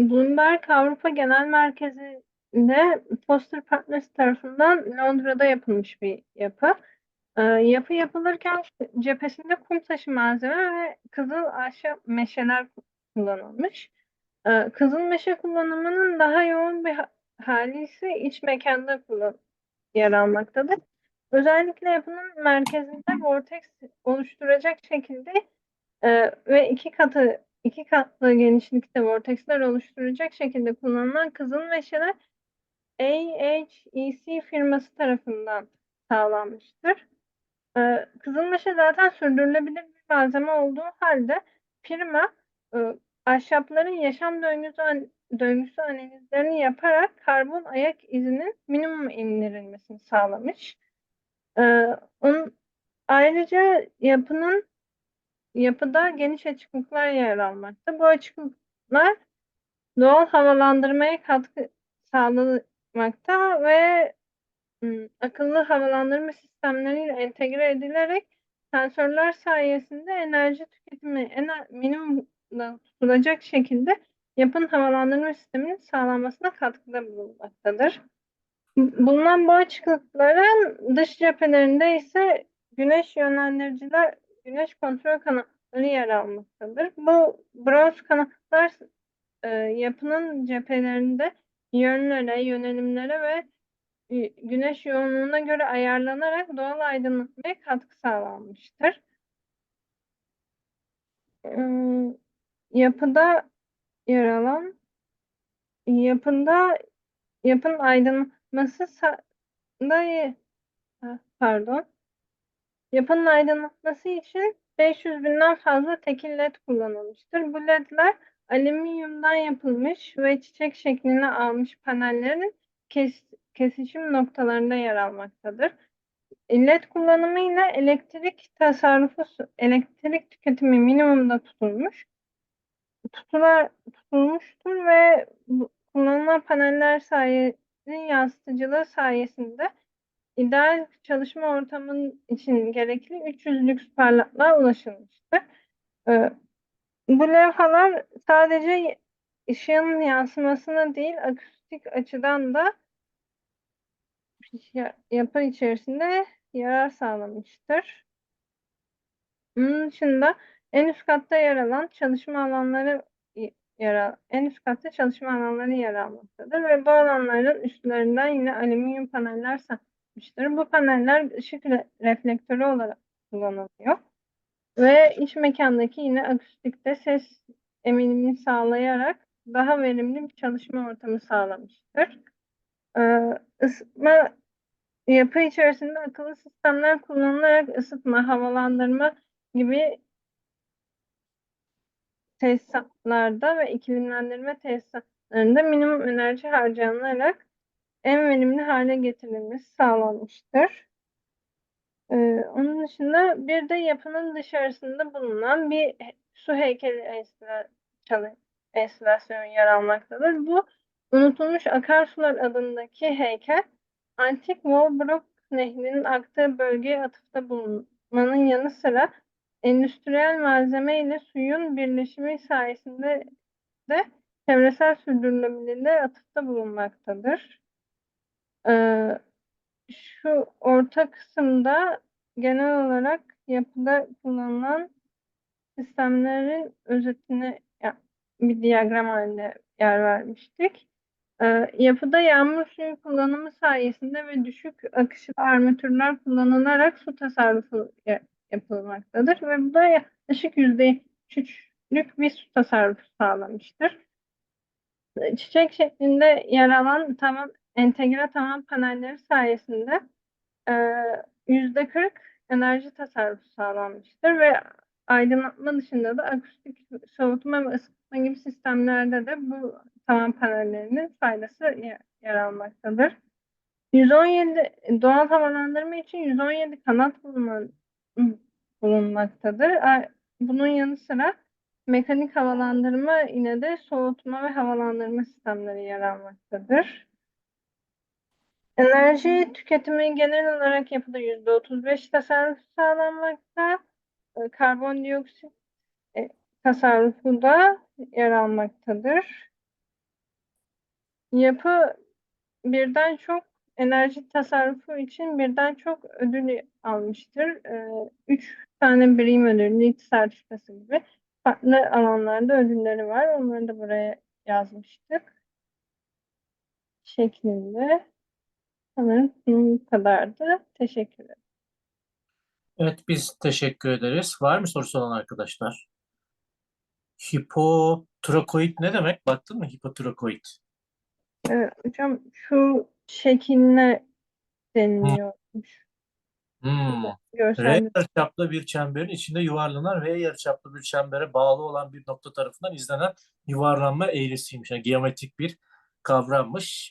Bloomberg Avrupa Genel Merkezi'nde Foster Partners tarafından Londra'da yapılmış bir yapı. Ee, yapı yapılırken cephesinde kum taşı malzeme ve kızıl ahşap meşeler kullanılmış. Ee, kızıl meşe kullanımının daha yoğun bir ha- hali ise iç mekanda kullan yer almaktadır. Özellikle yapının merkezinde vortex oluşturacak şekilde e, ve iki katı iki katlı genişlikte vortexler oluşturacak şekilde kullanılan kızıl meşeler AHEC firması tarafından sağlanmıştır. E, kızıl meşe zaten sürdürülebilir bir malzeme olduğu halde firma e, ahşapların yaşam döngüsü, an- döngüsü analizlerini yaparak karbon ayak izinin minimum indirilmesini sağlamış. E, onun, ayrıca yapının yapıda geniş açıklıklar yer almakta. Bu açıklıklar doğal havalandırmaya katkı sağlamakta ve akıllı havalandırma sistemleriyle entegre edilerek sensörler sayesinde enerji tüketimi en minimumda tutulacak şekilde yapının havalandırma sisteminin sağlanmasına katkıda bulunmaktadır. Bulunan bu açıklıkların dış cephelerinde ise güneş yönlendiriciler, güneş kontrol kanatları yer almaktadır. Bu bronz kanatlar e, yapının cephelerinde yönlere, yönelimlere ve e, güneş yoğunluğuna göre ayarlanarak doğal aydınlatmaya katkı sağlanmıştır. Im, Yapıda yer alan yapında yapın aydınlatması da pardon. Yapının aydınlatması için 500 binden fazla tekil led kullanılmıştır. Bu ledler alüminyumdan yapılmış ve çiçek şeklini almış panellerin kes, kesişim noktalarında yer almaktadır. LED kullanımıyla elektrik tasarrufu, elektrik tüketimi minimumda tutulmuş, tutular, tutulmuştur ve kullanılan paneller sayesinde yansıtıcılığı sayesinde ideal çalışma ortamının için gerekli 300 lüks parlaklığa ulaşılmıştır. Ee, bu levhalar sadece ışığın yansımasına değil akustik açıdan da ya- yapı içerisinde yarar sağlamıştır. Bunun dışında en üst katta yer alan çalışma alanları yer al- en üst katta çalışma alanları yer almaktadır ve bu alanların üstlerinden yine alüminyum paneller sarkmıştır. Bu paneller ışık re- reflektörü olarak kullanılıyor ve iç mekandaki yine akustikte ses eminimini sağlayarak daha verimli bir çalışma ortamı sağlamıştır. Ee, ısıtma yapı içerisinde akıllı sistemler kullanılarak ısıtma, havalandırma gibi tesisatlarda ve iklimlendirme tesisatlarında minimum enerji harcanarak en verimli hale getirilmesi sağlanmıştır. Ee, onun dışında bir de yapının dışarısında bulunan bir su heykeli enstala- enstalasyonu yer almaktadır. Bu unutulmuş akarsular adındaki heykel antik Walbrook Nehri'nin aktığı bölgeye atıfta bulunmanın yanı sıra endüstriyel malzeme ile suyun birleşimi sayesinde de çevresel sürdürülebilirliğe atıfta bulunmaktadır. Ee, şu orta kısımda genel olarak yapıda kullanılan sistemlerin özetine ya- bir diyagram halinde yer vermiştik. Ee, yapıda yağmur suyu kullanımı sayesinde ve düşük akışlı armatürler kullanılarak su tasarrufu ya- yapılmaktadır ve bu da yaklaşık yüzde üçlük bir su tasarrufu sağlamıştır. Çiçek şeklinde yer alan tavan entegre tavan panelleri sayesinde yüzde 40 enerji tasarrufu sağlanmıştır ve aydınlatma dışında da akustik soğutma ve ısıtma gibi sistemlerde de bu tavan panellerinin faydası yer, almaktadır. 117 doğal havalandırma için 117 kanat bulunmaktadır. Bunun yanı sıra mekanik havalandırma yine de soğutma ve havalandırma sistemleri yer almaktadır. Enerji tüketimi genel olarak yapıda yüzde otuz beş tasarruf sağlanmakta. E, Karbondioksit e, tasarrufu da yer almaktadır. Yapı birden çok enerji tasarrufu için birden çok ödül almıştır. Ee, üç tane birim ödülü, LEED sertifikası gibi farklı alanlarda ödülleri var. Onları da buraya yazmıştık. Şeklinde. Sanırım bu kadardı. Teşekkür ederim. Evet biz teşekkür ederiz. Var mı sorusu olan arkadaşlar? Hipotrokoid ne demek? Baktın mı hipotrokoid? Ee, hocam şu şekline deniliyormuş. Hmm. R Görselde. yarıçaplı bir çemberin içinde yuvarlanan V yarıçaplı bir çembere bağlı olan bir nokta tarafından izlenen yuvarlanma eğrisiymiş. Yani geometrik bir kavrammış.